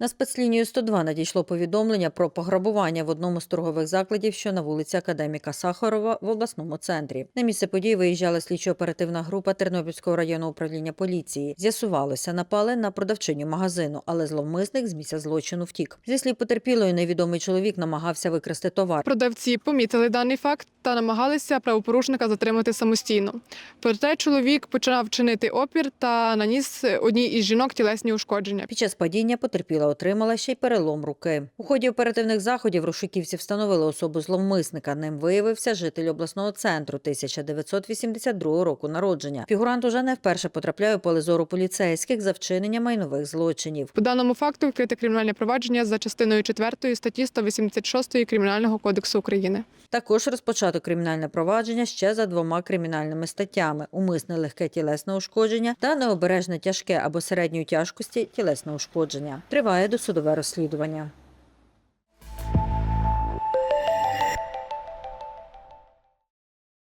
На спецлінію 102 надійшло повідомлення про пограбування в одному з торгових закладів, що на вулиці Академіка Сахарова в обласному центрі. На місце події виїжджала слідчо-оперативна група Тернопільського районного управління поліції. З'ясувалося, напали на продавчиню магазину, але зловмисник з місця злочину втік. Зі слів потерпілої, невідомий чоловік намагався викрасти товар. Продавці помітили даний факт та намагалися правопорушника затримати самостійно. Проте чоловік почав чинити опір та наніс одній із жінок тілесні ушкодження. Під час падіння потерпіла отримала ще й перелом руки. У ході оперативних заходів рушиківці встановили особу зловмисника. Ним виявився житель обласного центру 1982 року народження. Фігурант уже не вперше потрапляє у поле зору поліцейських за вчинення майнових злочинів. По даному факту відкрите кримінальне провадження за частиною 4 статті 186 Кримінального кодексу України. Також розпочато кримінальне провадження ще за двома кримінальними статтями: умисне легке тілесне ушкодження та необережне тяжке або середньої тяжкості тілесне ушкодження. Триває досудове розслідування.